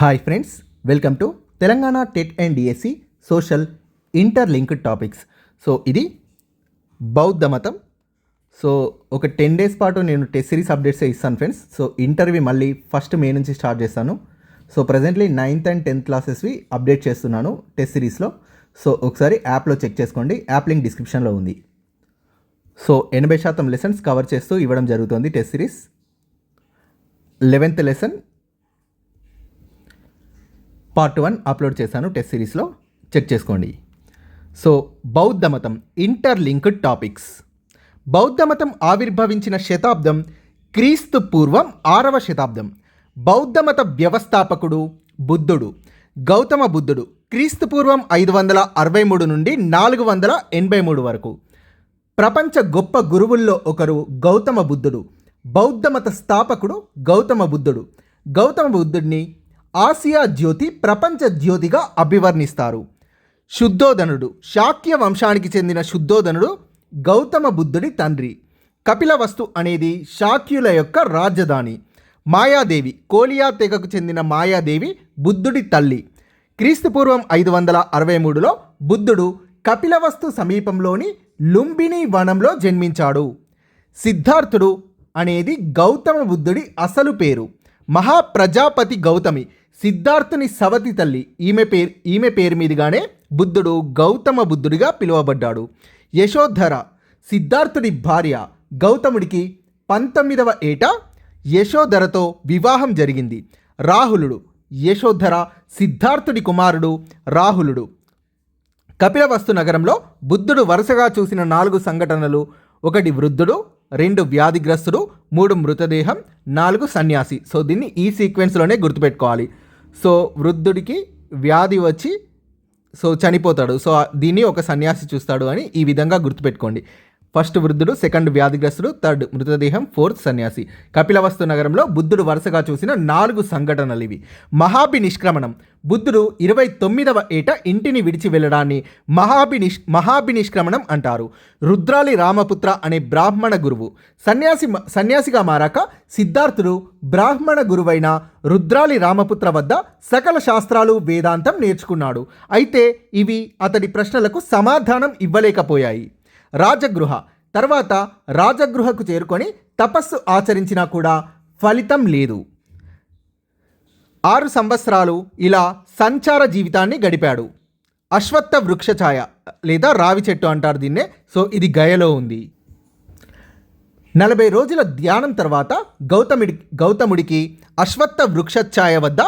Hi friends welcome to Telangana TET and DSC social interlinked topics so ఇది బౌద్ధ మతం. So ఒక ten days పాటు నేను టెస్ట్ సిరీస్ అప్డేట్స్ ఇస్తాను ఫ్రెండ్స్ సో ఇంటర్వ్యూ మళ్ళీ ఫస్ట్ మే నుంచి స్టార్ట్ చేస్తాను. So presently ninth and tenth క్లాసెస్వి update చేస్తున్నాను టెస్ట్ సిరీస్లో సో ఒకసారి యాప్లో చెక్ చేసుకోండి. యాప్ లింక్ డిస్క్రిప్షన్లో ఉంది. సో ఎనభై శాతం లెసన్స్ కవర్ చేస్తూ ఇవ్వడం జరుగుతుంది test series eleventh lesson part one upload చేశాను టెస్ట్ సిరీస్లో. చెక్ చేసుకోండి. సో బౌద్ధ మతం ఇంటర్లింక్డ్ టాపిక్స్. బౌద్ధ మతం ఆవిర్భవించిన శతాబ్దం క్రీస్తు పూర్వం ఆరవ శతాబ్దం. బౌద్ధ మత వ్యవస్థాపకుడు బుద్ధుడు గౌతమ బుద్ధుడు క్రీస్తు పూర్వం ఐదు వందల అరవై మూడు నుండి నాలుగు వందల ఎనభై మూడు వరకు. ప్రపంచ గొప్ప గురువుల్లో ఒకరు గౌతమ బుద్ధుడు బౌద్ధ మత స్థాపకుడు గౌతమ బుద్ధుడు. గౌతమ బుద్ధుడిని ఆసియా జ్యోతి ప్రపంచ జ్యోతిగా అభివర్ణిస్తారు. శుద్ధోధనుడు శాక్య వంశానికి చెందిన శుద్ధోధనుడు గౌతమ బుద్ధుడి తండ్రి. కపిలవస్తు అనేది శాక్యుల యొక్క రాజధాని. మాయాదేవి కోలియా తెగకు చెందిన మాయాదేవి బుద్ధుడి తల్లి. క్రీస్తుపూర్వం ఐదు వందల అరవై మూడులో బుద్ధుడు కపిలవస్తు సమీపంలోని లుంబిని వనంలో జన్మించాడు. సిద్ధార్థుడు అనేది గౌతమ బుద్ధుడి అసలు పేరు. మహాప్రజాపతి గౌతమి సిద్ధార్థుని సవతి తల్లి ఈమె పేరు ఈమె పేరు మీదుగానే బుద్ధుడు గౌతమ బుద్ధుడిగా పిలువబడ్డాడు. యశోధర సిద్ధార్థుడి భార్య గౌతముడికి పంతొమ్మిదవ ఏట యశోధరతో వివాహం జరిగింది. రాహులుడు యశోధర సిద్ధార్థుడి కుమారుడు రాహులుడు. కపిలవస్తు నగరంలో బుద్ధుడు వరుసగా చూసిన నాలుగు సంఘటనలు ఒకటి వృద్ధుడు రెండు వ్యాధిగ్రస్తుడు మూడు మృతదేహం నాలుగు సన్యాసి. సో దీన్ని ఈ సీక్వెన్స్లోనే గుర్తుపెట్టుకోవాలి. సో వృద్ధుడికి వ్యాధి వచ్చి సో చనిపోతాడు. సో దీన్ని ఒక సన్యాసి చూస్తాడు అని ఈ విధంగా గుర్తుపెట్టుకోండి. ఫస్ట్ వృద్ధుడు సెకండ్ వ్యాధిగ్రస్తుడు థర్డ్ మృతదేహం ఫోర్త్ సన్యాసి. కపిలవస్తు నగరంలో బుద్ధుడు వరుసగా చూసిన నాలుగు సంఘటనలు ఇవి. మహాభి నిష్క్రమణం బుద్ధుడు ఇరవై తొమ్మిదవ ఏట ఇంటిని విడిచి వెళ్ళడాన్ని మహాభి నిష్ మహాభి నిష్క్రమణం అంటారు. రుద్రాలి రామపుత్ర అనే బ్రాహ్మణ గురువు. సన్యాసి సన్యాసిగా మారాక సిద్ధార్థుడు బ్రాహ్మణ గురువైన రుద్రాలి రామపుత్ర వద్ద సకల శాస్త్రాలు వేదాంతం నేర్చుకున్నాడు. అయితే ఇవి అతడి ప్రశ్నలకు సమాధానం ఇవ్వలేకపోయాయి. రాజగృహ. తర్వాత రాజగృహకు చేరుకొని తపస్సు ఆచరించినా కూడా ఫలితం లేదు. ఆరు సంవత్సరాలు ఇలా సంచార జీవితాన్ని గడిపాడు. అశ్వత్థ వృక్షఛాయ లేదా రావి చెట్టు అంటారు దీన్నే. సో ఇది గయలో ఉంది. నలభై రోజుల ధ్యానం తర్వాత గౌతముడి గౌతముడికి అశ్వత్థ వృక్షఛాయ వద్ద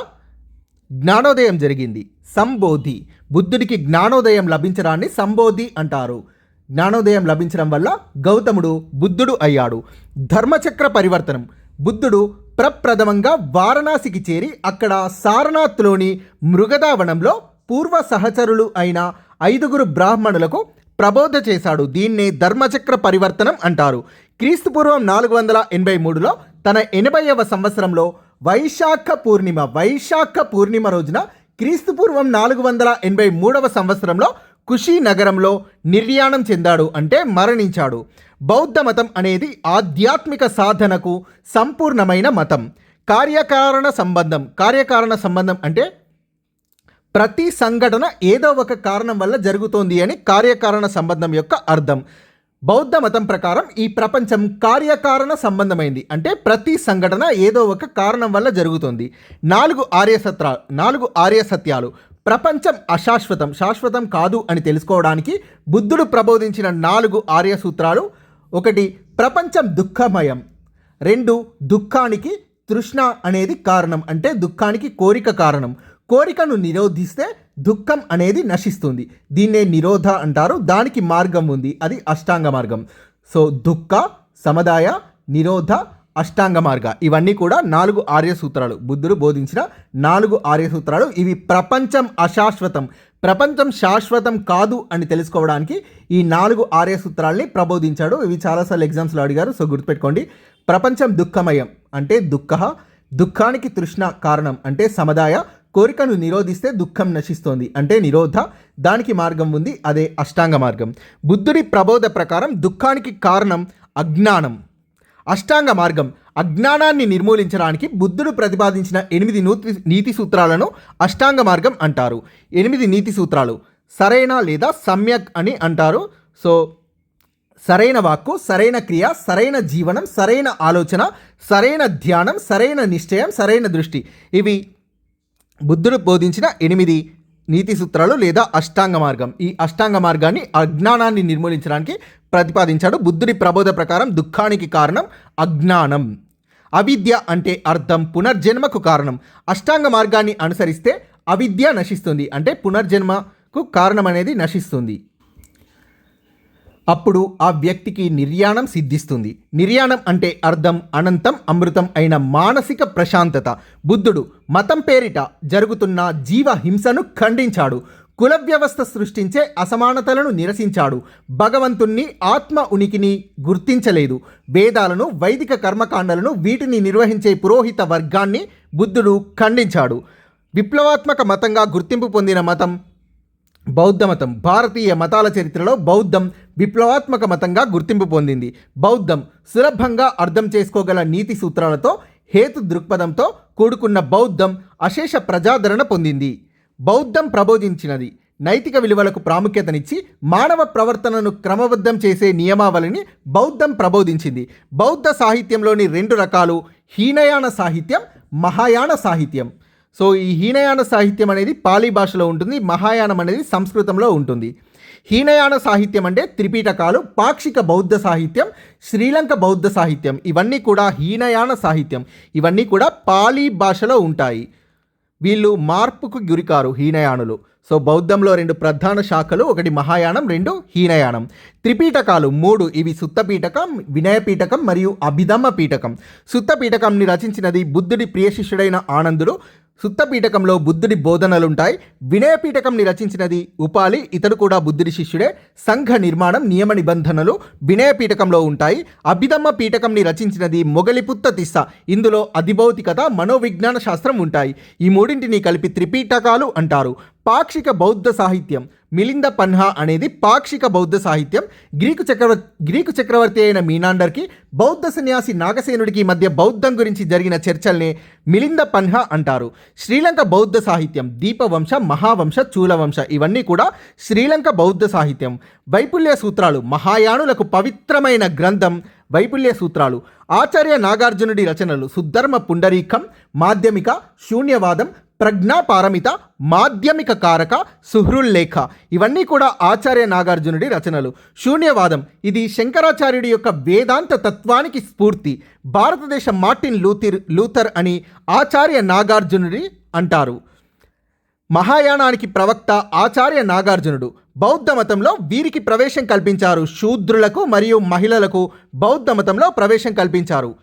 జ్ఞానోదయం జరిగింది. సంబోధి. బుద్ధుడికి జ్ఞానోదయం లభించడాన్ని సంబోధి అంటారు. జ్ఞానోదయం లభించడం వల్ల గౌతముడు బుద్ధుడు అయ్యాడు. ధర్మచక్ర పరివర్తనం. బుద్ధుడు ప్రప్రథమంగా వారణాసికి చేరి అక్కడ సారనాథ్లోని మృగదావనంలో పూర్వ సహచరులు అయిన ఐదుగురు బ్రాహ్మణులకు ప్రబోధ చేశాడు. దీన్నే ధర్మచక్ర పరివర్తనం అంటారు. క్రీస్తుపూర్వం నాలుగు వందల ఎనభై మూడులో తన ఎనభైవ సంవత్సరంలో వైశాఖ పూర్ణిమ వైశాఖ పూర్ణిమ రోజున క్రీస్తుపూర్వం నాలుగు వందల ఎనభై మూడవ సంవత్సరంలో కుషీనగరంలో నిర్యాణం చెందాడు అంటే మరణించాడు. బౌద్ధ మతం అనేది ఆధ్యాత్మిక సాధనకు సంపూర్ణమైన మతం. కార్యకారణ సంబంధం. కార్యకారణ సంబంధం అంటే ప్రతి సంఘటన ఏదో ఒక కారణం వల్ల జరుగుతోంది అని కార్యకారణ సంబంధం యొక్క అర్థం. బౌద్ధ మతం ప్రకారం ఈ ప్రపంచం కార్యకారణ సంబంధమైంది. అంటే ప్రతి సంఘటన ఏదో ఒక కారణం వల్ల జరుగుతుంది. నాలుగు ఆర్య నాలుగు ఆర్య సత్యాలు ప్రపంచం అశాశ్వతం శాశ్వతం కాదు అని తెలుసుకోవడానికి బుద్ధుడు ప్రబోధించిన నాలుగు ఆర్య సూత్రాలు ఒకటి ప్రపంచం దుఃఖమయం. రెండు దుఃఖానికి తృష్ణ అనేది కారణం అంటే దుఃఖానికి కోరిక కారణం. కోరికను నిరోధిస్తే దుఃఖం అనేది నశిస్తుంది. దీన్నే నిరోధ అంటారు దానికి మార్గం ఉంది. అది అష్టాంగ మార్గం. సో దుఃఖ సమదాయ నిరోధ అష్టాంగ మార్గ. ఇవన్నీ కూడా నాలుగు ఆర్య సూత్రాలు. బుద్ధుడు బోధించిన నాలుగు ఆర్య సూత్రాలు. ఇవి ప్రపంచం అశాశ్వతం. ప్రపంచం శాశ్వతం కాదు అని తెలుసుకోవడానికి ఈ నాలుగు ఆర్య సూత్రాల్ని ప్రబోధించాడు. ఇవి చాలాసార్లు ఎగ్జామ్స్లో అడిగారు సో గుర్తుపెట్టుకోండి. ప్రపంచం దుఃఖమయం అంటే దుఃఖ దుఃఖానికి తృష్ణ కారణం అంటే సమదాయ కోరికను నిరోధిస్తే దుఃఖం నశిస్తోంది అంటే నిరోధ దానికి మార్గం ఉంది అదే అష్టాంగ మార్గం. బుద్ధుడి ప్రబోధ ప్రకారం దుఃఖానికి కారణం అజ్ఞానం. అష్టాంగ మార్గం. అజ్ఞానాన్ని నిర్మూలించడానికి బుద్ధుడు ప్రతిపాదించిన ఎనిమిది నూతి నీతి సూత్రాలను అష్టాంగ మార్గం అంటారు. ఎనిమిది నీతి సూత్రాలు. సరైన లేదా సమ్యక్ అని అంటారు. సో సరైన వాక్కు సరైన క్రియ సరైన జీవనం సరైన ఆలోచన సరైన ధ్యానం సరైన నిశ్చయం సరైన దృష్టి. ఇవి బుద్ధుడు బోధించిన ఎనిమిది నీతి సూత్రాలు లేదా అష్టాంగ మార్గం. ఈ అష్టాంగ మార్గాన్ని అజ్ఞానాన్ని నిర్మూలించడానికి ప్రతిపాదించాడు. బుద్ధుడి ప్రబోధ ప్రకారం దుఃఖానికి కారణం అజ్ఞానం. అవిద్య అంటే అర్థం పునర్జన్మకు కారణం. అష్టాంగ మార్గాన్ని అనుసరిస్తే అవిద్య నశిస్తుంది. అంటే పునర్జన్మకు కారణం అనేది నశిస్తుంది. అప్పుడు ఆ వ్యక్తికి నిర్యాణం సిద్ధిస్తుంది. నిర్యాణం అంటే అర్థం అనంతం అమృతం అయిన మానసిక ప్రశాంతత. బుద్ధుడు మతం పేరిట జరుగుతున్న జీవ హింసను ఖండించాడు. కుల వ్యవస్థ సృష్టించే అసమానతలను నిరసించాడు. భగవంతుణ్ణి ఆత్మ ఉనికిని గుర్తించలేదు. వేదాలను వైదిక కర్మకాండలను వీటిని నిర్వహించే పురోహిత వర్గాన్ని బుద్ధుడు ఖండించాడు. విప్లవాత్మక మతంగా గుర్తింపు పొందిన మతం బౌద్ధ మతం. భారతీయ మతాల చరిత్రలో బౌద్ధం విప్లవాత్మక మతంగా గుర్తింపు పొందింది. బౌద్ధం సులభంగా అర్థం చేసుకోగల నీతి సూత్రాలతో హేతు దృక్పథంతో కూడుకున్న బౌద్ధం అశేష ప్రజాదరణ పొందింది. బౌద్ధం ప్రబోధించినది. నైతిక విలువలకు ప్రాముఖ్యతనిచ్చి మానవ ప్రవర్తనను క్రమబద్ధం చేసే నియమావళిని బౌద్ధం ప్రబోధించింది. బౌద్ధ సాహిత్యంలోని రెండు రకాలు హీనయాన సాహిత్యం మహాయాన సాహిత్యం. సో ఈ హీనయాన సాహిత్యం అనేది పాలీ భాషలో ఉంటుంది మహాయానం అనేది సంస్కృతంలో ఉంటుంది. హీనయాన సాహిత్యం అంటే త్రిపీటకాలు పాక్షిక బౌద్ధ సాహిత్యం శ్రీలంక బౌద్ధ సాహిత్యం. ఇవన్నీ కూడా హీనయాన సాహిత్యం. ఇవన్నీ కూడా పాలీ భాషలో ఉంటాయి. వీళ్ళు మార్పుకు గురికారు హీనయానులు. సో బౌద్ధంలో రెండు ప్రధాన శాఖలు ఒకటి మహాయానం రెండు హీనయానం. త్రిపీటకాలు మూడు ఇవి సుత్తపీఠకం వినయపీఠకం మరియు అభిధమ్మ పీఠకం. సుత్తపీఠకంని రచించినది బుద్ధుడి ప్రియ శిష్యుడైన ఆనందుడు. సుత్తపీఠకంలో బుద్ధుడి బోధనలుంటాయి. వినయపీఠకంని రచించినది ఉపాలి. ఇతడు కూడా బుద్ధుడి శిష్యుడే. సంఘ నిర్మాణం నియమ నిబంధనలు వినయపీఠకంలో ఉంటాయి. అభిధమ్మ పీఠకంని రచించినది మొగలిపుత్త తిస్స. ఇందులో అధిభౌతికత మనోవిజ్ఞాన శాస్త్రం ఉంటాయి. ఈ మూడింటిని కలిపి త్రిపీఠకాలు అంటారు. పాక్షిక బౌద్ధ సాహిత్యం. మిలింద పన్హా అనేది పాక్షిక బౌద్ధ సాహిత్యం. గ్రీకు చక్రవర్తి గ్రీకు చక్రవర్తి అయిన మీనాండర్కి బౌద్ధ సన్యాసి నాగసేనుడికి మధ్య బౌద్ధం గురించి జరిగిన చర్చల్ని మిలింద పన్హా అంటారు. శ్రీలంక బౌద్ధ సాహిత్యం దీపవంశ మహావంశ చూలవంశ ఇవన్నీ కూడా శ్రీలంక బౌద్ధ సాహిత్యం. వైపుల్య సూత్రాలు మహాయానులకు పవిత్రమైన గ్రంథం వైపుల్య సూత్రాలు. ఆచార్య నాగార్జునుడి రచనలు సుధర్మ పుండరీకం మాధ్యమిక శూన్యవాదం ప్రజ్ఞాపారమిత మాధ్యమిక కారక సుహృల్లేఖ ఇవన్నీ కూడా ఆచార్య నాగార్జునుడి రచనలు. శూన్యవాదం. ఇది శంకరాచార్యుడి యొక్క వేదాంత తత్వానికి స్ఫూర్తి. భారతదేశ మార్టిన్ లూథిర్ లూథర్ అని ఆచార్య నాగార్జునుడి అంటారు. మహాయానానికి ప్రవక్త ఆచార్య నాగార్జునుడు. బౌద్ధ మతంలో వీరికి ప్రవేశం కల్పించారు. శూద్రులకు మరియు మహిళలకు బౌద్ధ మతంలో ప్రవేశం కల్పించారు.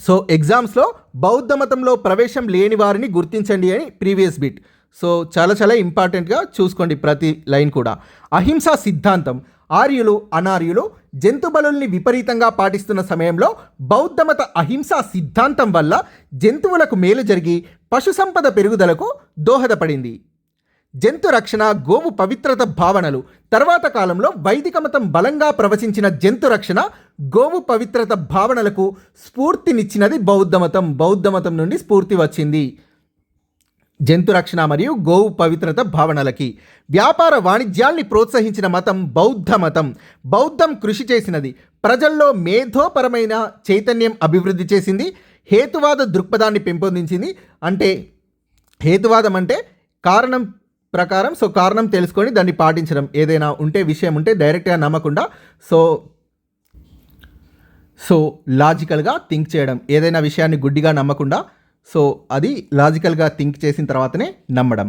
సో ఎగ్జామ్స్లో బౌద్ధ మతంలో ప్రవేశం లేని వారిని గుర్తించండి అని ప్రీవియస్ బిట్. సో చాలా చాలా ఇంపార్టెంట్గా చూసుకోండి ప్రతి లైన్ కూడా. అహింసా సిద్ధాంతం. ఆర్యులు అనార్యులు జంతు బలుల్ని విపరీతంగా పాటిస్తున్న సమయంలో బౌద్ధమత అహింసా సిద్ధాంతం వల్ల జంతువులకు మేలు జరిగి పశు సంపద పెరుగుదలకు దోహదపడింది. జంతు రక్షణ గోవు పవిత్రత భావనలు. తర్వాత కాలంలో వైదిక మతం బలంగా ప్రవచించిన జంతు రక్షణ గోవు పవిత్రత భావనలకు స్ఫూర్తినిచ్చినది బౌద్ధమతం బౌద్ధమతం నుండి స్ఫూర్తి వచ్చింది. జంతు రక్షణ మరియు గోవు పవిత్రత భావనలకి. వ్యాపార వాణిజ్యాల్ని ప్రోత్సహించిన మతం బౌద్ధ మతం. బౌద్ధం కృషి చేసినది. ప్రజల్లో మేధోపరమైన చైతన్యం అభివృద్ధి చేసింది. హేతువాద దృక్పథాన్ని పెంపొందించింది. అంటే హేతువాదం అంటే కారణం ప్రకారం. సో కారణం తెలుసుకొని దాన్ని పాటించడం. ఏదైనా ఉంటే విషయం ఉంటే డైరెక్ట్గా నమ్మకుండా సో సో లాజికల్గా థింక్ చేయడం. ఏదైనా విషయాన్ని గుడ్డిగా నమ్మకుండా సో అది లాజికల్గా థింక్ చేసిన తర్వాతనే నమ్మడం.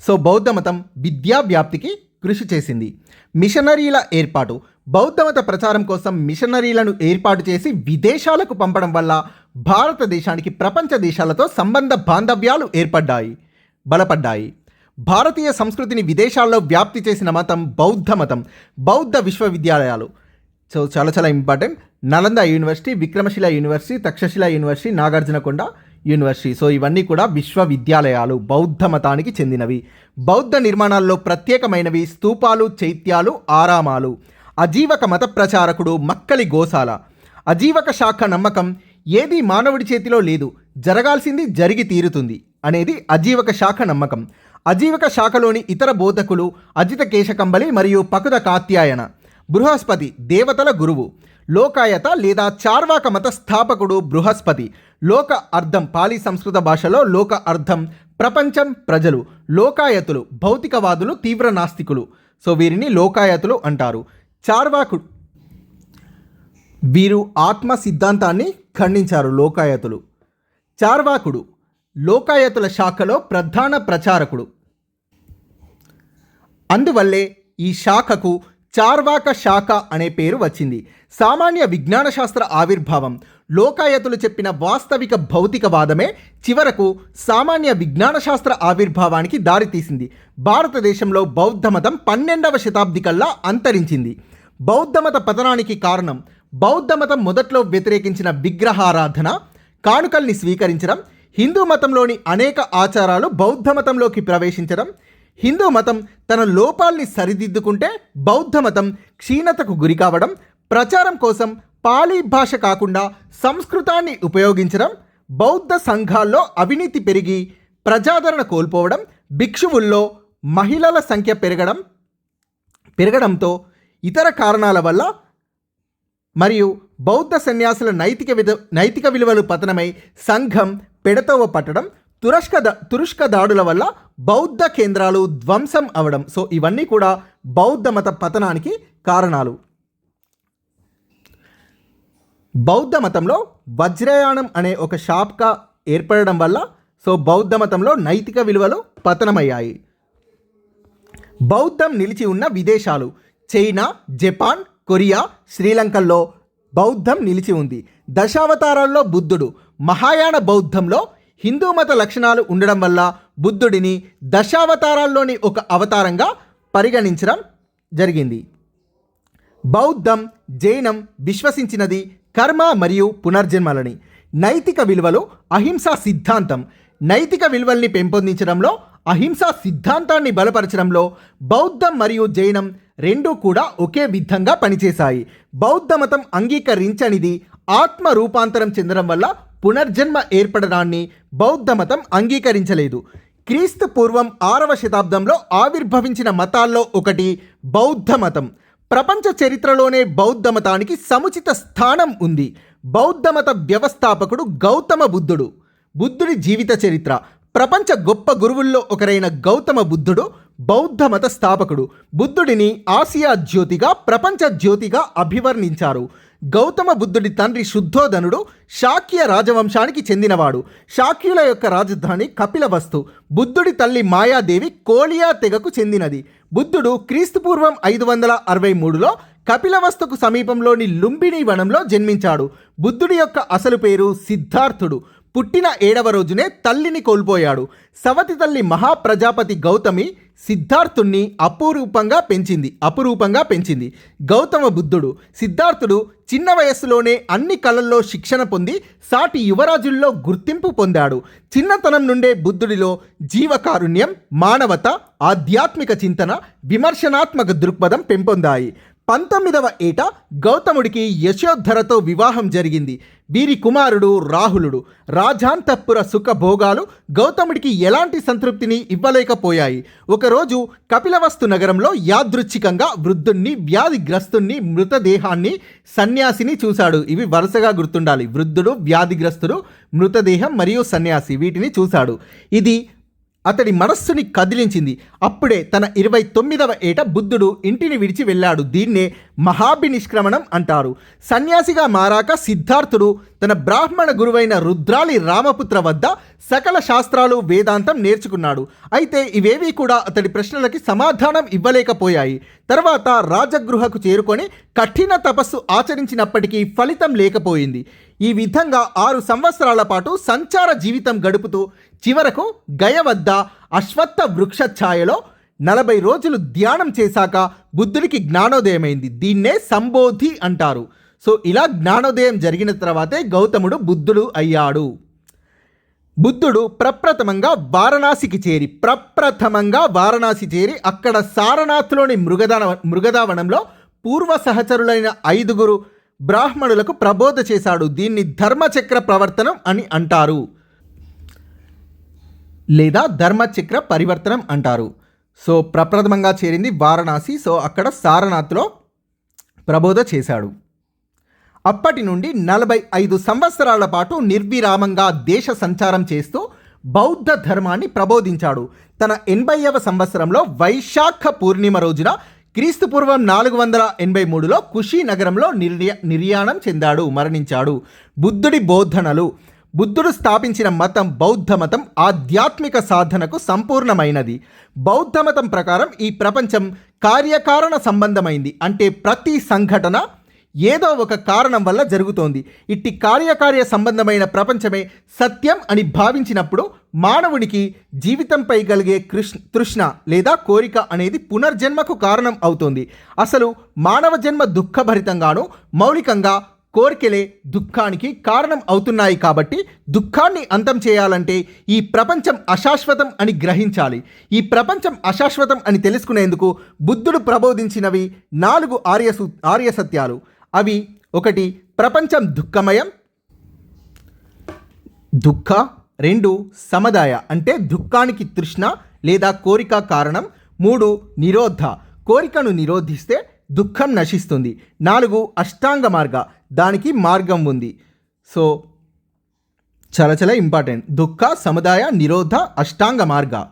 సో బౌద్ధ మతం విద్యా వ్యాప్తికి కృషి చేసింది. మిషనరీల ఏర్పాటు. బౌద్ధ మత ప్రచారం కోసం మిషనరీలను ఏర్పాటు చేసి విదేశాలకు పంపడం వల్ల భారతదేశానికి ప్రపంచ దేశాలతో సంబంధ బాంధవ్యాలు ఏర్పడ్డాయి బలపడ్డాయి. భారతీయ సంస్కృతిని విదేశాల్లో వ్యాప్తి చేసిన మతం బౌద్ధ మతం బౌద్ధ విశ్వవిద్యాలయాలు. సో చాలా చాలా important. Nalanda university Vikramashila university Takshashila university Nagarjunakonda university. So ఇవన్నీ కూడా విశ్వవిద్యాలయాలు బౌద్ధ మతానికి చెందినవి. బౌద్ధ నిర్మాణాల్లో ప్రత్యేకమైనవి స్తూపాలు చైత్యాలు ఆరామాలు. అజీవక మత ప్రచారకుడు మక్కలి గోశాల. అజీవక శాఖ నమ్మకం ఏది మానవుడి చేతిలో లేదు జరగాల్సింది జరిగి తీరుతుంది అనేది అజీవక శాఖ నమ్మకం. అజీవక శాఖలోని ఇతర బోధకులు అజిత కేశకంబలి మరియు పకుద కాత్యాయన. బృహస్పతి దేవతల గురువు. లోకాయత లేదా చార్వాక మత స్థాపకుడు బృహస్పతి. లోక అర్థం పాలీ సంస్కృత భాషలో లోక అర్థం ప్రపంచం ప్రజలు. లోకాయతులు భౌతికవాదులు తీవ్ర నాస్తికులు. సో వీరిని లోకాయతులు అంటారు. చార్వాకుడు వీరు ఆత్మ సిద్ధాంతాన్ని ఖండించారు లోకాయతులు. చార్వాకుడు లోకాయతుల శాఖలో ప్రధాన ప్రచారకుడు. అందువల్లే ఈ శాఖకు చార్వాక శాఖ అనే పేరు వచ్చింది. సామాన్య విజ్ఞాన శాస్త్ర ఆవిర్భావం లోకాయతులు చెప్పిన వాస్తవిక భౌతికవాదమే చివరకు సామాన్య విజ్ఞాన శాస్త్ర ఆవిర్భావానికి దారితీసింది. భారతదేశంలో బౌద్ధమతం పన్నెండవ శతాబ్ది కల్లా అంతరించింది బౌద్ధమత పతనానికి కారణం బౌద్ధమతం మొదట్లో వ్యతిరేకించిన విగ్రహారాధన కానుకల్ని స్వీకరించడం హిందూ మతంలోని అనేక ఆచారాలు బౌద్ధ మతంలోకి ప్రవేశించడం హిందూ మతం తన లోపాల్ని సరిదిద్దుకుంటే బౌద్ధ మతం క్షీణతకు గురి కావడం ప్రచారం కోసం పాలీ భాష కాకుండా సంస్కృతాన్ని ఉపయోగించడం బౌద్ధ సంఘాల్లో అవినీతి పెరిగి ప్రజాదరణ కోల్పోవడం భిక్షువుల్లో మహిళల సంఖ్య పెరగడం పెరగడంతో ఇతర కారణాల వల్ల మరియు బౌద్ధ సన్యాసుల నైతిక విధ నైతిక విలువలు పతనమై సంఘం పెడతవ పట్టడం తురష్క దా తురుష్క దాడుల వల్ల బౌద్ధ కేంద్రాలు ధ్వంసం అవడం. సో ఇవన్నీ కూడా బౌద్ధ మత పతనానికి కారణాలు. బౌద్ధ మతంలో వజ్రయానం అనే ఒక షాప్గా ఏర్పడడం వల్ల సో బౌద్ధ మతంలో నైతిక విలువలు పతనమయ్యాయి. బౌద్ధం నిలిచి ఉన్న విదేశాలు చైనా జపాన్ కొరియా శ్రీలంకల్లో బౌద్ధం నిలిచి ఉంది. దశావతారాల్లో బుద్ధుడు మహాయాన బౌద్ధంలో హిందూ మత లక్షణాలు ఉండడం వల్ల బుద్ధుడిని దశావతారాల్లోని ఒక అవతారంగా పరిగణించడం జరిగింది. బౌద్ధం జైనం విశ్వసించినది కర్మ మరియు పునర్జన్మలని. నైతిక విలువలు అహింసా సిద్ధాంతం. నైతిక విలువల్ని పెంపొందించడంలో అహింసా సిద్ధాంతాన్ని బలపరచడంలో బౌద్ధం మరియు జైనం రెండూ కూడా ఒకే విధంగా పనిచేశాయి. బౌద్ధ మతం అంగీకరించనిది ఆత్మ రూపాంతరం చెందడం వల్ల పునర్జన్మ ఏర్పడడాన్ని బౌద్ధ మతం అంగీకరించలేదు. క్రీస్తు పూర్వం ఆరవ శతాబ్దంలో ఆవిర్భవించిన మతాల్లో ఒకటి బౌద్ధ మతం. ప్రపంచ చరిత్రలోనే బౌద్ధ మతానికి సముచిత స్థానం ఉంది. బౌద్ధ మత వ్యవస్థాపకుడు గౌతమ బుద్ధుడు. బుద్ధుడి జీవిత చరిత్ర. ప్రపంచ గొప్ప గురువుల్లో ఒకరైన గౌతమ బుద్ధుడు బౌద్ధ మత స్థాపకుడు. బుద్ధుడిని ఆసియా జ్యోతిగా ప్రపంచ జ్యోతిగా అభివర్ణించారు. గౌతమ బుద్ధుడి తండ్రి శుద్ధోధనుడు శాక్య రాజవంశానికి చెందినవాడు. శాక్యుల యొక్క రాజధాని కపిలవస్తు. బుద్ధుడి తల్లి మాయాదేవి కోలియా తెగకు చెందినది. బుద్ధుడు క్రీస్తుపూర్వం ఐదు వందల అరవై మూడులో కపిలవస్తుకు సమీపంలోని లుంబిని వనంలో జన్మించాడు. బుద్ధుడి యొక్క అసలు పేరు సిద్ధార్థుడు. పుట్టిన ఏడవ రోజునే తల్లిని కోల్పోయాడు. సవతి తల్లి మహాప్రజాపతి గౌతమి సిద్ధార్థుణ్ణి అపురూపంగా పెంచింది. అపురూపంగా పెంచింది. గౌతమ బుద్ధుడు సిద్ధార్థుడు చిన్న వయస్సులోనే అన్ని కళల్లో శిక్షణ పొంది సాటి యువరాజుల్లో గుర్తింపు పొందాడు. చిన్నతనం నుండే బుద్ధుడిలో జీవకారుణ్యం మానవత ఆధ్యాత్మిక చింతన విమర్శనాత్మక దృక్పథం పెంపొందాయి. పంతొమ్మిదవ ఏట గౌతముడికి యశోద్ధరతో వివాహం జరిగింది. వీరి కుమారుడు రాహులుడు. రాజాంతఃపుర సుఖభోగాలు గౌతముడికి ఎలాంటి సంతృప్తిని ఇవ్వలేకపోయాయి. ఒకరోజు కపిలవస్తు నగరంలో యాదృచ్ఛికంగా వృద్ధుణ్ణి వ్యాధిగ్రస్తుణ్ణి మృతదేహాన్ని సన్యాసిని చూశాడు. ఇవి వరుసగా గుర్తుండాలి. వృద్ధుడు వ్యాధిగ్రస్తుడు మృతదేహం మరియు సన్యాసి వీటిని చూశాడు. ఇది అతడి మనస్సుని కదిలించింది. అప్పుడే తన ఇరవై తొమ్మిదవ ఏట బుద్ధుడు ఇంటిని విడిచి వెళ్ళాడు. దీన్నే మహాభినిష్క్రమణం అంటారు. సన్యాసిగా మారాక సిద్ధార్థుడు తన బ్రాహ్మణ గురువైన రుద్రాలి రామపుత్ర వద్ద సకల శాస్త్రాలు వేదాంతం నేర్చుకున్నాడు. అయితే ఇవేవీ కూడా అతడి ప్రశ్నలకి సమాధానం ఇవ్వలేకపోయాయి. తర్వాత రాజగృహకు చేరుకొని కఠిన తపస్సు ఆచరించినప్పటికీ ఫలితం లేకపోయింది. ఈ విధంగా ఆరు సంవత్సరాల పాటు సంచార జీవితం గడుపుతూ చివరకు గయ వద్ద అశ్వత్థ వృక్ష ఛాయలో నలభై రోజులు ధ్యానం చేశాక బుద్ధుడికి జ్ఞానోదయమైంది. దీన్నే సంబోధి అంటారు. సో ఇలా జ్ఞానోదయం జరిగిన తర్వాతే గౌతముడు బుద్ధుడు అయ్యాడు. బుద్ధుడు ప్రప్రథమంగా వారణాసికి చేరి ప్రప్రథమంగా వారణాసి చేరి అక్కడ సారనాథ్లోని మృగదాన మృగదావనంలో పూర్వ సహచరులైన ఐదుగురు బ్రాహ్మణులకు ప్రబోధ చేశాడు. దీన్ని ధర్మచక్ర ప్రవర్తనం అని అంటారు. లేదా ధర్మచక్ర పరివర్తనం అంటారు. సో ప్రప్రథమంగా చేరింది వారణాసి. సో అక్కడ సారనాథ్లో ప్రబోధ చేశాడు. అప్పటి నుండి నలభై ఐదు సంవత్సరాల పాటు నిర్విరామంగా దేశ సంచారం చేస్తూ బౌద్ధ ధర్మాన్ని ప్రబోధించాడు. తన ఎనభైవ సంవత్సరంలో వైశాఖ పూర్ణిమ రోజున క్రీస్తుపూర్వం నాలుగు వందల ఎనభై మూడులో కుషి నగరంలో నిర్య నిర్యాణం చెందాడు మరణించాడు. బుద్ధుడి బోధనలు బుద్ధుడు స్థాపించిన మతం బౌద్ధ మతం ఆధ్యాత్మిక సాధనకు సంపూర్ణమైనది. బౌద్ధ మతం ప్రకారం ఈ ప్రపంచం కార్యకారణ సంబంధమైంది. అంటే ప్రతి సంఘటన ఏదో ఒక కారణం వల్ల జరుగుతోంది. ఇట్టి కార్యకార్య సంబంధమైన ప్రపంచమే సత్యం అని భావించినప్పుడు మానవునికి జీవితంపై కలిగే కృష్ణ తృష్ణ లేదా కోరిక అనేది పునర్జన్మకు కారణం అవుతుంది. అసలు మానవ జన్మ దుఃఖభరితంగాను మౌలికంగా కోరికలే దుఃఖానికి కారణం అవుతున్నాయి కాబట్టి దుఃఖాన్ని అంతం చేయాలంటే ఈ ప్రపంచం అశాశ్వతం అని గ్రహించాలి. ఈ ప్రపంచం అశాశ్వతం అని తెలుసుకునేందుకు బుద్ధుడు ప్రబోధించినవి నాలుగు ఆర్య ఆర్య సత్యాలు. అవి ఒకటి ప్రపంచం దుఃఖమయం. దుఃఖ. రెండు సమదాయ అంటే దుఃఖానికి తృష్ణ లేదా కోరిక కారణం. మూడు నిరోధ. కోరికను నిరోధిస్తే దుఃఖం నశిస్తుంది. నాలుగు అష్టాంగ మార్గ దానికి మార్గం ఉంది. సో చాలా చాలా ఇంపార్టెంట్. దుఃఖ సముదాయ నిరోధ అష్టాంగ మార్గ.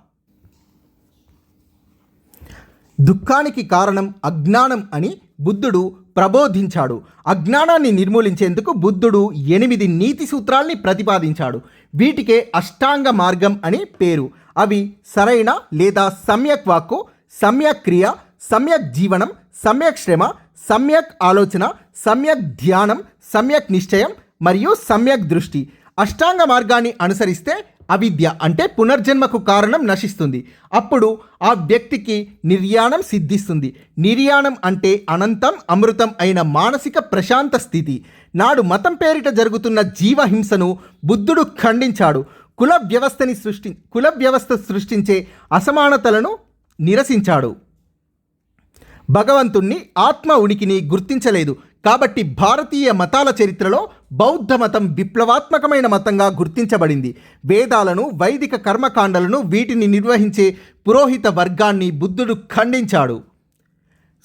దుఃఖానికి కారణం అజ్ఞానం అని బుద్ధుడు ప్రబోధించాడు. అజ్ఞానాన్ని నిర్మూలించేందుకు బుద్ధుడు ఎనిమిది నీతి సూత్రాల్ని ప్రతిపాదించాడు. వీటికే అష్టాంగ మార్గం అని పేరు. అవి సరైన లేదా సమ్యక్ వాక్కు సమ్యక్ క్రియ సమ్యక్ జీవనం సమ్యక్ శ్రమ సమ్యక్ ఆలోచన సమ్యక్ ధ్యానం సమ్యక్ నిశ్చయం మరియు సమ్యక్ దృష్టి. అష్టాంగ మార్గాన్ని అనుసరిస్తే అవిద్య అంటే పునర్జన్మకు కారణం నశిస్తుంది. అప్పుడు ఆ వ్యక్తికి నిర్యాణం సిద్ధిస్తుంది. నిర్యాణం అంటే అనంతం అమృతం అయిన మానసిక ప్రశాంత స్థితి. నాడు మతం పేరిట జరుగుతున్న జీవహింసను బుద్ధుడు ఖండించాడు. కుల వ్యవస్థని సృష్టి కుల వ్యవస్థ సృష్టించే అసమానతలను నిరసించాడు. భగవంతుణ్ణి ఆత్మ ఉనికిని గుర్తించలేదు. కాబట్టి భారతీయ మతాల చరిత్రలో బౌద్ధ మతం విప్లవాత్మకమైన మతంగా గుర్తించబడింది. వేదాలను వైదిక కర్మకాండలను వీటిని నిర్వహించే పురోహిత వర్గాన్ని బుద్ధుడు ఖండించాడు.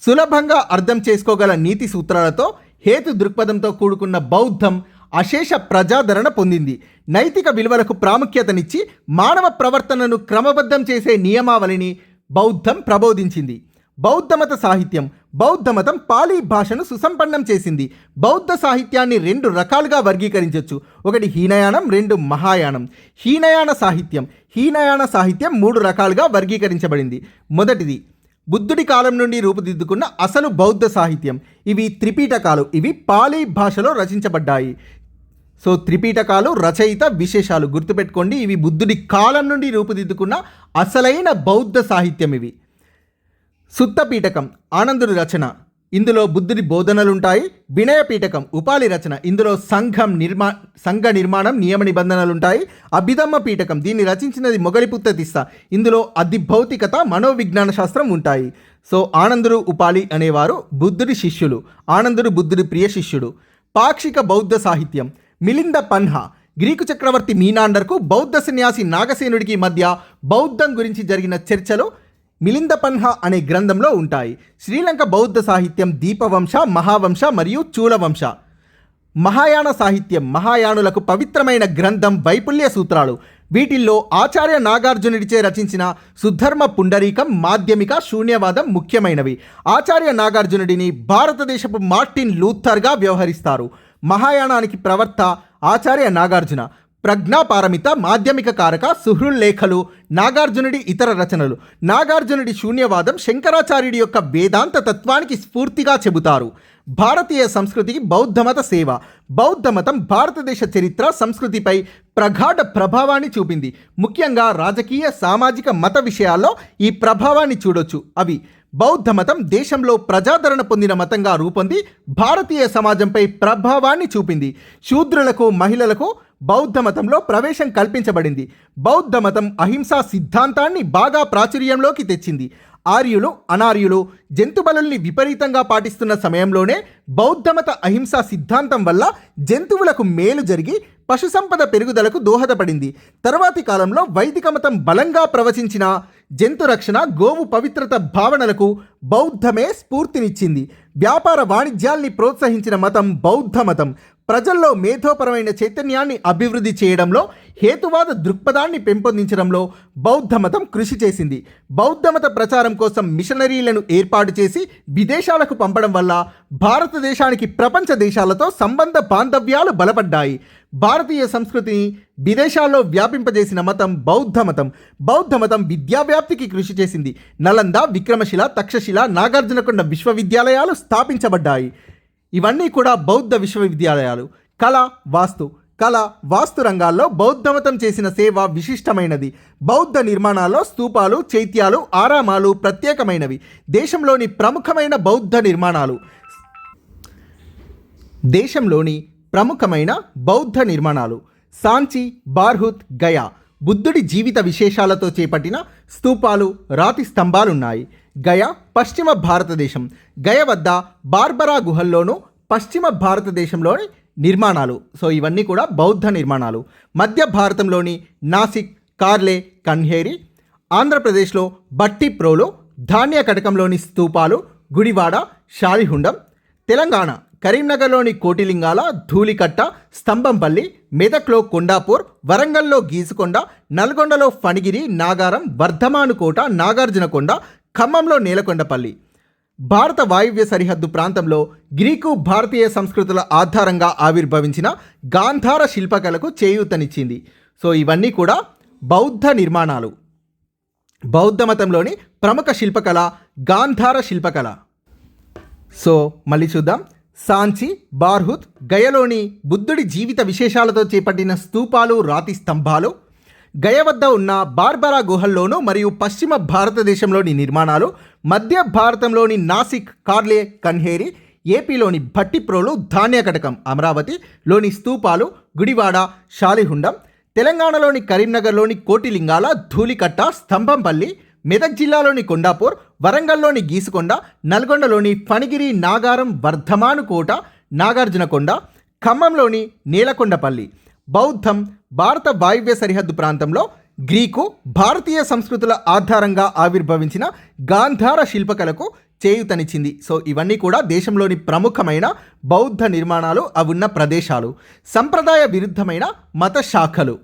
సులభంగా అర్థం చేసుకోగల నీతి సూత్రాలతో హేతు దృక్పథంతో కూడుకున్న బౌద్ధం అశేష ప్రజాదరణ పొందింది. నైతిక విలువలకు ప్రాముఖ్యతనిచ్చి మానవ ప్రవర్తనను క్రమబద్ధం చేసే నియమావళిని బౌద్ధం ప్రబోధించింది. బౌద్ధమత సాహిత్యం బౌద్ధమతం పాలీ భాషను సుసంపన్నం చేసింది. బౌద్ధ సాహిత్యాన్ని రెండు రకాలుగా వర్గీకరించవచ్చు ఒకటి హీనయానం రెండు మహాయానం. హీనయాన సాహిత్యం హీనయాన సాహిత్యం మూడు రకాలుగా వర్గీకరించబడింది. మొదటిది బుద్ధుడి కాలం నుండి రూపుదిద్దుకున్న అసలు బౌద్ధ సాహిత్యం. ఇవి త్రిపీటకాలు ఇవి పాలీ భాషలో రచించబడ్డాయి. సో త్రిపీటకాలు రచయిత విశేషాలు గుర్తుపెట్టుకోండి. ఇవి బుద్ధుడి కాలం నుండి రూపుదిద్దుకున్న అసలైన బౌద్ధ సాహిత్యం ఇవి. సుత్తపీఠకం ఆనందుడి రచన. ఇందులో బుద్ధుడి బోధనలుంటాయి వినయపీఠకం ఉపాలి రచన. ఇందులో సంఘం నిర్మా సంఘ నిర్మాణం నియమ నిబంధనలుంటాయి. అభిధమ్మ పీఠకం దీన్ని రచించినది మొగలిపుత్త తిస్స. ఇందులో అధిభౌతికత మనోవిజ్ఞాన శాస్త్రం ఉంటాయి. సో ఆనందుడు ఉపాలి అనేవారు బుద్ధుడి శిష్యులు. ఆనందుడు బుద్ధుడి ప్రియ శిష్యుడు. పాక్షిక బౌద్ధ సాహిత్యం. మిలింద పన్హా గ్రీకు చక్రవర్తి మీనాండర్కు బౌద్ధ సన్యాసి నాగసేనుడికి మధ్య బౌద్ధం గురించి జరిగిన చర్చలో మిలింద పన్హ అనే గ్రంథంలో ఉంటాయి. శ్రీలంక బౌద్ధ సాహిత్యం దీపవంశ మహావంశ మరియు చూలవంశ. మహాయాన సాహిత్యం మహాయానులకు పవిత్రమైన గ్రంథం వైపుల్య సూత్రాలు. వీటిల్లో ఆచార్య నాగార్జునుడిచే రచించిన సుధర్మ పుండరీకం మాధ్యమిక శూన్యవాదం ముఖ్యమైనవి. ఆచార్య నాగార్జునుడిని భారతదేశపు మార్టిన్ లూథర్గా వ్యవహరిస్తారు. మహాయానానికి ప్రవర్త ఆచార్య నాగార్జున. ప్రజ్ఞాపారమిత మాధ్యమిక కారక సుహృల్లేఖలు నాగార్జునుడి ఇతర రచనలు. నాగార్జునుడి శూన్యవాదం శంకరాచార్యుడి యొక్క వేదాంత తత్వానికి స్ఫూర్తిగా చెబుతారు. భారతీయ సంస్కృతికి బౌద్ధమత సేవ. బౌద్ధమతం భారతదేశ చరిత్ర సంస్కృతిపై ప్రగాఢ ప్రభావాన్ని చూపింది. ముఖ్యంగా రాజకీయ సామాజిక మత విషయాల్లో ఈ ప్రభావాన్ని చూడొచ్చు. అవి బౌద్ధ మతం దేశంలో ప్రజాదరణ పొందిన మతంగా రూపొంది భారతీయ సమాజంపై ప్రభావాన్ని చూపింది. శూద్రులకు మహిళలకు బౌద్ధ మతంలో ప్రవేశం కల్పించబడింది. బౌద్ధ మతం అహింసా సిద్ధాంతాన్ని బాగా ప్రాచుర్యంలోకి తెచ్చింది. ఆర్యులు అనార్యులు జంతు బలుల్ని విపరీతంగా పాటిస్తున్న సమయంలోనే బౌద్ధమత అహింసా సిద్ధాంతం వల్ల జంతువులకు మేలు జరిగి పశు సంపద పెరుగుదలకు దోహదపడింది. తర్వాతి కాలంలో వైదిక మతం బలంగా ప్రవచించిన జంతు రక్షణ గోవు పవిత్రత భావనలకు బౌద్ధమే స్ఫూర్తినిచ్చింది. వ్యాపార వాణిజ్యాల్ని ప్రోత్సహించిన మతం బౌద్ధ మతం ప్రజల్లో మేధోపరమైన చైతన్యాన్ని అభివృద్ధి చేయడంలో హేతువాద దృక్పథాన్ని పెంపొందించడంలో బౌద్ధ మతం కృషి చేసింది. బౌద్ధమత ప్రచారం కోసం మిషనరీలను ఏర్పాటు చేసి విదేశాలకు పంపడం వల్ల భారతదేశానికి ప్రపంచ దేశాలతో సంబంధ బాంధవ్యాలు బలపడ్డాయి. భారతీయ సంస్కృతిని విదేశాల్లో వ్యాపింపజేసిన మతం బౌద్ధ మతం. బౌద్ధ మతం విద్యావ్యాప్తికి కృషి చేసింది. నలంద విక్రమశిల తక్షశిల నాగార్జునకొండ విశ్వవిద్యాలయాలు స్థాపించబడ్డాయి. ఇవన్నీ కూడా బౌద్ధ విశ్వవిద్యాలయాలు. కళ వాస్తు. కళ వాస్తు రంగాల్లో బౌద్ధమతం చేసిన సేవ విశిష్టమైనది. బౌద్ధ నిర్మాణాల్లో స్తూపాలు చైత్యాలు ఆరామాలు ప్రత్యేకమైనవి. దేశంలోని ప్రముఖమైన బౌద్ధ నిర్మాణాలు. దేశంలోని ప్రముఖమైన బౌద్ధ నిర్మాణాలు. సాంచి బార్హుత్ గయా. బుద్ధుడి జీవిత విశేషాలతో చేపట్టిన స్తూపాలు రాతి స్తంభాలున్నాయి. గయా పశ్చిమ భారతదేశం. గయ వద్ద బార్బరా గుహల్లోనూ పశ్చిమ భారతదేశంలోని నిర్మాణాలు. సో ఇవన్నీ కూడా బౌద్ధ నిర్మాణాలు. మధ్య భారతంలోని నాసిక్ కార్లే కన్హేరి ఆంధ్రప్రదేశ్లో బట్టిప్రోలో ధాన్య కటకంలోని స్తూపాలు గుడివాడ షాలిహుండం తెలంగాణ కరీంనగర్లోని కోటిలింగాల ధూళికట్ట స్తంభంపల్లి మెదక్లో కొండాపూర్ వరంగల్లో గీసుకొండ నల్గొండలో ఫణిగిరి నాగారం వర్ధమానుకోట నాగార్జునకొండ ఖమ్మంలో నేలకొండపల్లి. భారత వాయువ్య సరిహద్దు ప్రాంతంలో గ్రీకు భారతీయ సంస్కృతుల ఆధారంగా ఆవిర్భవించిన గాంధార శిల్పకళకు చేయూతనిచ్చింది. సో ఇవన్నీ కూడా బౌద్ధ నిర్మాణాలు. బౌద్ధ మతంలోని ప్రముఖ శిల్పకళ గాంధార శిల్పకళ. సో మళ్ళీ చూద్దాం. సాంచి బార్హుత్ గయలోని బుద్ధుడి జీవిత విశేషాలతో చేపట్టిన స్తూపాలు రాతి స్తంభాలు గయ వద్ద ఉన్న బార్బరా గుహల్లోనూ మరియు పశ్చిమ భారతదేశంలోని నిర్మాణాలు మధ్య భారతంలోని నాసిక్ కార్లే కన్హేరి ఏపీలోని భట్టిప్రోలు ధాన్యకటకం అమరావతిలోని స్తూపాలు గుడివాడ షాలిహుండం తెలంగాణలోని కరీంనగర్లోని కోటిలింగాల ధూళికట్ట స్తంభంపల్లి మెదక్ జిల్లాలోని కొండాపూర్ వరంగల్లోని గీసుకొండ నల్గొండలోని ఫణిగిరి నాగారం వర్ధమానుకోట నాగార్జునకొండ ఖమ్మంలోని నీలకొండపల్లి బౌద్ధం భారత వాయువ్య సరిహద్దు ప్రాంతంలో గ్రీకు భారతీయ సంస్కృతుల ఆధారంగా ఆవిర్భవించిన గాంధార శిల్పకళకు చేయుతనిచ్చింది. సో ఇవన్నీ కూడా దేశంలోని ప్రముఖమైన బౌద్ధ నిర్మాణాలు అవున్న ప్రదేశాలు. సంప్రదాయ విరుద్ధమైన మత శాఖలు.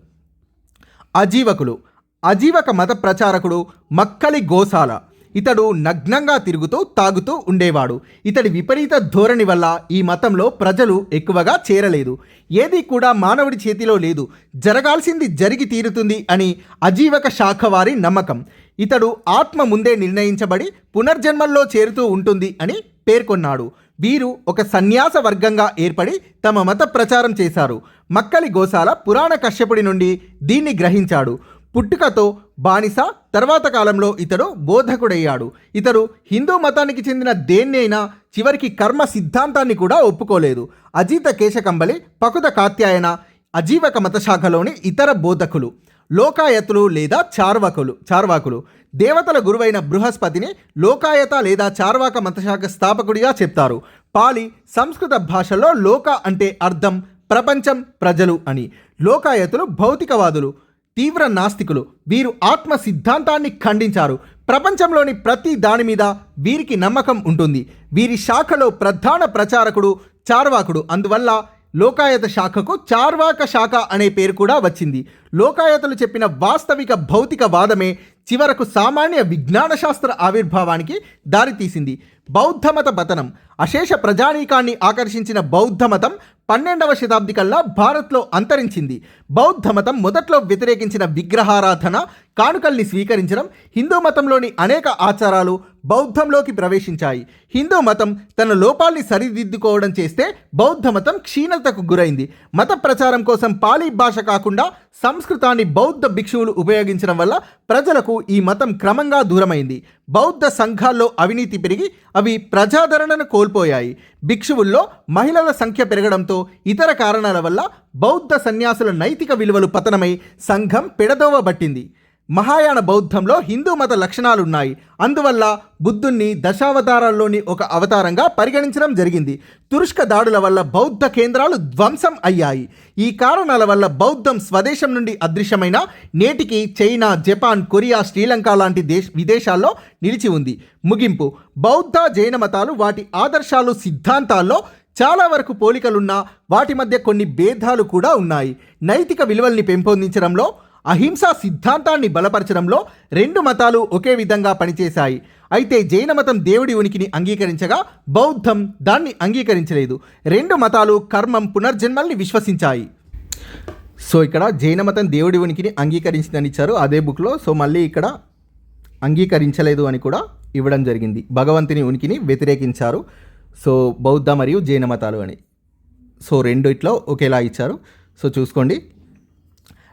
అజీవకులు. అజీవక మత ప్రచారకుడు మక్కలి గోసాల ఇతడు నగ్నంగా తిరుగుతూ తాగుతూ ఉండేవాడు. ఇతడి విపరీత ధోరణి వల్ల ఈ మతంలో ప్రజలు ఎక్కువగా చేరలేదు. ఏది కూడా మానవుడి చేతిలో లేదు. జరగాల్సింది జరిగి తీరుతుంది అని అజీవక శాఖ వారి నమ్మకం. ఇతడు ఆత్మ ముందే నిర్ణయించబడి పునర్జన్మల్లో చేరుతూ ఉంటుంది అని పేర్కొన్నాడు. వీరు ఒక సన్యాస వర్గంగా ఏర్పడి తమ మత ప్రచారం చేశారు. మక్కలి గోసాల పురాణ కశ్యపుడి నుండి దీన్ని గ్రహించాడు. పుట్టుకతో బానిస తర్వాత కాలంలో ఇతడు బోధకుడయ్యాడు. ఇతడు హిందూ మతానికి చెందిన దేన్నైనా చివరికి కర్మ సిద్ధాంతాన్ని కూడా ఒప్పుకోలేదు. అజిత కేశకంబలి పకుద కాత్యాయన అజీవక మతశాఖలోని ఇతర బోధకులు లోకాయతులు లేదా చార్వాకులు చార్వాకులు. దేవతల గురువైన బృహస్పతిని లోకాయత లేదా చార్వాక మతశాఖ స్థాపకుడిగా చెప్తారు. పాలి సంస్కృత భాషలో లోక అంటే అర్థం ప్రపంచం ప్రజలు అని. లోకాయతులు భౌతికవాదులు. తీవ్ర నాస్తికులు. వీరు ఆత్మ సిద్ధాంతాన్ని ఖండించారు. ప్రపంచంలోని ప్రతి దాని మీద వీరికి నమ్మకం ఉంటుంది. వీరి శాఖలో ప్రధాన ప్రచారకుడు చార్వాకుడు. అందువల్ల లోకాయత శాఖకు చార్వాక శాఖ అనే పేరు కూడా వచ్చింది. లోకాయతలు చెప్పిన వాస్తవిక భౌతిక వాదమే చివరకు సామాన్య విజ్ఞాన శాస్త్ర ఆవిర్భావానికి దారితీసింది. బౌద్ధమత పతనం. అశేష ప్రజానీకాన్ని ఆకర్షించిన బౌద్ధమతం పన్నెండవ శతాబ్ది కల్లా భారత్లో అంతరించింది. బౌద్ధమతం మొదట్లో వ్యతిరేకించిన విగ్రహారాధన కానుకల్ని స్వీకరించడం హిందూ మతంలోని అనేక ఆచారాలు బౌద్ధంలోకి ప్రవేశించాయి. హిందూ మతం తన లోపాల్ని సరిదిద్దుకోవడం చేస్తే బౌద్ధ మతం క్షీణతకు గురైంది. మత ప్రచారం కోసం పాలీ భాష కాకుండా సంస్కృతాన్ని బౌద్ధ భిక్షువులు ఉపయోగించడం వల్ల ప్రజలకు ఈ మతం క్రమంగా దూరమైంది. బౌద్ధ సంఘాల్లో అవినీతి పెరిగి అవి ప్రజాదరణను కోల్పోయాయి. భిక్షువుల్లో మహిళల సంఖ్య పెరగడంతో ఇతర కారణాల వల్ల బౌద్ధ సన్యాసుల నైతిక విలువలు పతనమై సంఘం పెడదోవబట్టింది మహాయాన బౌద్ధంలో హిందూ మత లక్షణాలున్నాయి. అందువల్ల బుద్ధుణ్ణి దశావతారాల్లోని ఒక అవతారంగా పరిగణించడం జరిగింది. తురుష్క దాడుల వల్ల బౌద్ధ కేంద్రాలు ధ్వంసం అయ్యాయి. ఈ కారణాల వల్ల బౌద్ధం స్వదేశం నుండి అదృశ్యమైన నేటికి చైనా జపాన్ కొరియా శ్రీలంక లాంటి దేశ విదేశాల్లో నిలిచి ఉంది. ముగింపు. బౌద్ధ జైన మతాలు వాటి ఆదర్శాలు సిద్ధాంతాల్లో చాలా వరకు పోలికలున్నా వాటి మధ్య కొన్ని భేదాలు కూడా ఉన్నాయి. నైతిక విలువల్ని పెంపొందించడంలో అహింసా సిద్ధాంతాన్ని బలపరచడంలో రెండు మతాలు ఒకే విధంగా పనిచేశాయి. అయితే జైన మతం దేవుడి ఉనికిని అంగీకరించగా బౌద్ధం దాన్ని అంగీకరించలేదు. రెండు మతాలు కర్మం పునర్జన్మల్ని విశ్వసించాయి. సో ఇక్కడ జైన మతం దేవుడి ఉనికిని అంగీకరించిందని ఇచ్చారు అదే బుక్లో. సో మళ్ళీ ఇక్కడ అంగీకరించలేదు అని కూడా ఇవ్వడం జరిగింది. భగవంతుని ఉనికిని వ్యతిరేకించారు. సో బౌద్ధ మరియు జైన మతాలు అని. సో రెండిట్లో ఒకేలా ఇచ్చారు. సో చూసుకోండి.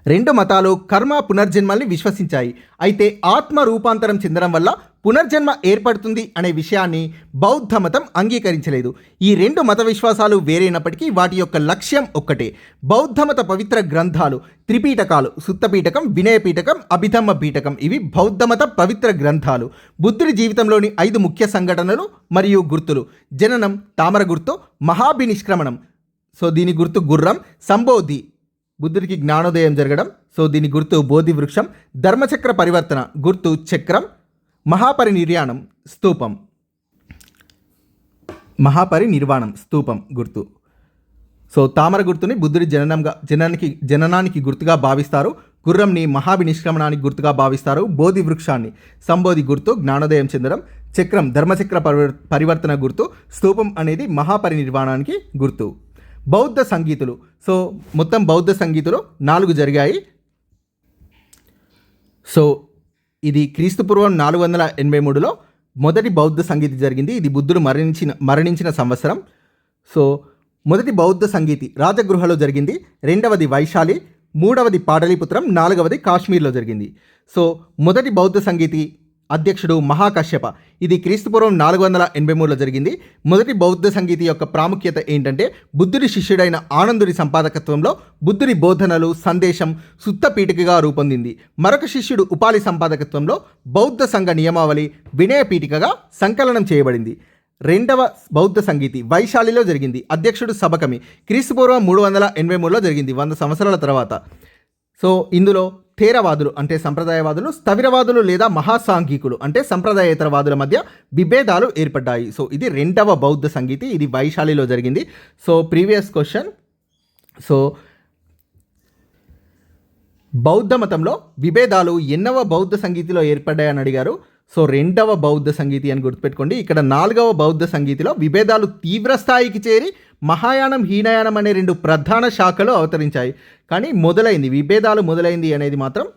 రెండు మతాలు కర్మ పునర్జన్మల్ని విశ్వసించాయి. అయితే ఆత్మ రూపాంతరం చెందడం వల్ల పునర్జన్మ ఏర్పడుతుంది అనే విషయాన్ని బౌద్ధ మతం అంగీకరించలేదు. ఈ రెండు మత విశ్వాసాలు వేరైనప్పటికీ వాటి యొక్క లక్ష్యం ఒక్కటే. బౌద్ధ మత పవిత్ర గ్రంథాలు త్రిపీఠకాలు సుత్తపీఠకం వినయపీఠకం అభిధమ్మ పీఠకం ఇవి బౌద్ధ మత పవిత్ర గ్రంథాలు. బుద్ధుడి జీవితంలోని ఐదు ముఖ్య సంఘటనలు మరియు గుర్తులు. జననం తామర గుర్తు మహాభినిష్క్రమణం. సో దీని గుర్తు గుర్రం సంబోధి. బుద్ధుడికి జ్ఞానోదయం జరగడం సో దీని గుర్తు బోధి వృక్షం ధర్మచక్ర పరివర్తన గుర్తు చక్రం మహాపరినిర్యాణం స్తూపం. మహాపరినిర్వాణం స్తూపం గుర్తు. సో తామర గుర్తుని బుద్ధుడి జననంగా జననానికి జననానికి గుర్తుగా భావిస్తారు. గుర్రంని మహాభినిష్క్రమణానికి గుర్తుగా భావిస్తారు. బోధి వృక్షాన్ని సంబోధి గుర్తు జ్ఞానోదయం చెందడం చక్రం ధర్మచక్ర పరివర్తన గుర్తు స్తూపం అనేది మహాపరినిర్వాణానికి గుర్తు. బౌద్ధ సంగీతులు. సో మొత్తం బౌద్ధ సంగీతులు నాలుగు జరిగాయి. సో ఇది క్రీస్తుపూర్వం నాలుగు వందల ఎనభై మూడులో మొదటి బౌద్ధ సంగీతి జరిగింది. ఇది బుద్ధుడు మరణించిన మరణించిన సంవత్సరం. సో మొదటి బౌద్ధ సంగీతి రాజగృహలో జరిగింది. రెండవది వైశాలి మూడవది పాటలీపుత్రం నాలుగవది కాశ్మీర్లో జరిగింది. సో మొదటి బౌద్ధ సంగీతి అధ్యక్షుడు మహాకశ్యప. ఇది క్రీస్తుపూర్వం నాలుగు వందల ఎనభై మూడులో జరిగింది. మొదటి బౌద్ధ సంగీతి యొక్క ప్రాముఖ్యత ఏంటంటే బుద్ధుడి శిష్యుడైన ఆనందుడి సంపాదకత్వంలో బుద్ధుడి బోధనలు సందేశం సుత్త పీఠికగా రూపొందింది. మరొక శిష్యుడు ఉపాలి సంపాదకత్వంలో బౌద్ధ సంఘ నియమావళి వినయ పీఠికగా సంకలనం చేయబడింది. రెండవ బౌద్ధ సంగీతి వైశాలిలో జరిగింది. అధ్యక్షుడు సబకమి క్రీస్తుపూర్వం మూడు వందల ఎనభై మూడులో జరిగింది వంద సంవత్సరాల తర్వాత. సో ఇందులో థేరవాదులు అంటే సంప్రదాయవాదులు స్థవిరవాదులు లేదా మహాసాంఘికులు అంటే సంప్రదాయేతరవాదుల మధ్య విభేదాలు ఏర్పడ్డాయి. సో ఇది రెండవ బౌద్ధ సంగీతి ఇది వైశాలిలో జరిగింది. So previous question. సో బౌద్ధ మతంలో విభేదాలు ఎన్నవ బౌద్ధ సంగీతిలో ఏర్పడ్డాయని అడిగారు. సో రెండవ బౌద్ధ సంగీతి అని గుర్తుపెట్టుకోండి. ఇక్కడ నాలుగవ బౌద్ధ సంగీతిలో విభేదాలు తీవ్ర స్థాయికి చేరి మహాయానం హీనయానం అనే రెండు ప్రధాన శాఖలు అవతరించాయి. కానీ మొదలైంది విభేదాలు మొదలైంది అనేది మాత్రం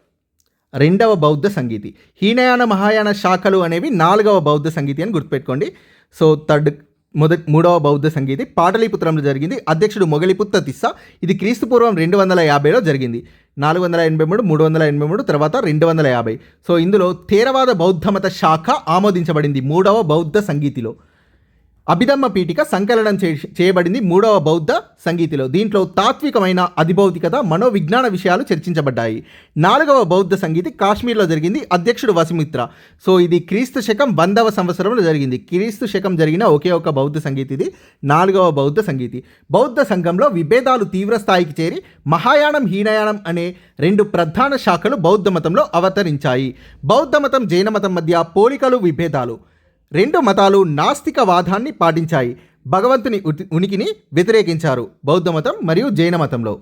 రెండవ బౌద్ధ సంగీతి. హీనయాన మహాయాన శాఖలు అనేవి నాలుగవ బౌద్ధ సంగీతి అని గుర్తుపెట్టుకోండి. సో థర్డ్ మొదటి మూడవ బౌద్ధ సంగీతి పాటలీపుత్రంలో జరిగింది. అధ్యక్షుడు మొగలిపుత్త తిస్సా. ఇది క్రీస్తుపూర్వం రెండు వందల యాభైలో జరిగింది. నాలుగు వందల ఎనభై మూడు మూడు వందల ఎనభై మూడు తర్వాత రెండు వందల యాభై. సో ఇందులో థేరవాద బౌద్ధమత శాఖ ఆమోదించబడింది మూడవ బౌద్ధ సంగీతిలో. అభిధమ్మ పీఠిక సంకలనం చే చేయబడింది మూడవ బౌద్ధ సంగీతిలో. దీంట్లో తాత్వికమైన అధిభౌతికత మనోవిజ్ఞాన విషయాలు చర్చించబడ్డాయి. నాలుగవ బౌద్ధ సంగీతి కాశ్మీర్లో జరిగింది. అధ్యక్షుడు వసుమిత్ర. సో ఇది క్రీస్తు శకం వందవ సంవత్సరంలో జరిగింది. క్రీస్తు శకం జరిగిన ఒకే ఒక బౌద్ధ సంగీతి ఇది. నాలుగవ బౌద్ధ సంగీతి. బౌద్ధ సంఘంలో విభేదాలు తీవ్ర స్థాయికి చేరి మహాయానం హీనయానం అనే రెండు ప్రధాన శాఖలు బౌద్ధ మతంలో అవతరించాయి. బౌద్ధ మతం జైన మతం మధ్య పోలికలు విభేదాలు. రెండు మతాలు నాస్తికవాదాన్ని పాటించాయి. భగవంతుని ఉనికిని వ్యతిరేకించారు. బౌద్ధ మతం మరియు జైన మతంలో.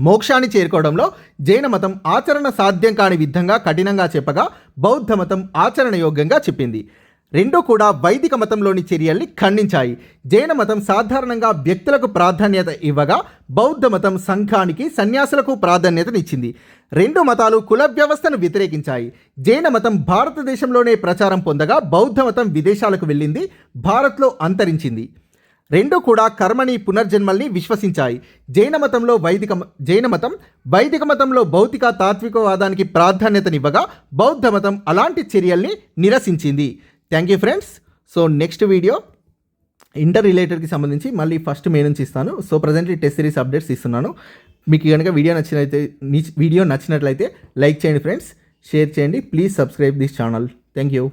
మోక్షాన్ని చేరుకోవడంలో జైన మతం ఆచరణ సాధ్యం కాని విధంగా కఠినంగా చెప్పగా బౌద్ధ మతం ఆచరణయోగ్యంగా చెప్పింది. రెండూ కూడా వైదిక మతంలోని చర్యల్ని ఖండించాయి. జైన మతం సాధారణంగా వ్యక్తులకు ప్రాధాన్యత ఇవ్వగా బౌద్ధ మతం సంఘానికి సన్యాసులకు ప్రాధాన్యతనిచ్చింది. రెండు మతాలు కుల వ్యవస్థను వ్యతిరేకించాయి. జైన మతం భారతదేశంలోనే ప్రచారం పొందగా బౌద్ధ మతం విదేశాలకు వెళ్ళింది భారత్లో అంతరించింది. రెండు కూడా కర్మని పునర్జన్మల్ని విశ్వసించాయి. జైన మతంలో వైదిక జైన మతం వైదిక మతంలో భౌతిక తాత్వికవాదానికి ప్రాధాన్యతనివ్వగా బౌద్ధ మతం అలాంటి చర్యల్ని నిరసించింది. Thank you friends. So next video inter రిలేటెడ్కి సంబంధించి మళ్ళీ ఫస్ట్ మే నుంచి ఇస్తాను. So presently test series updates ఇస్తున్నాను. మీకు కనుక వీడియో నచ్చినట్లయితే వీడియో నచ్చినట్లయితే లైక్ చేయండి ఫ్రెండ్స్. షేర్ చేయండి. Please subscribe this channel thank you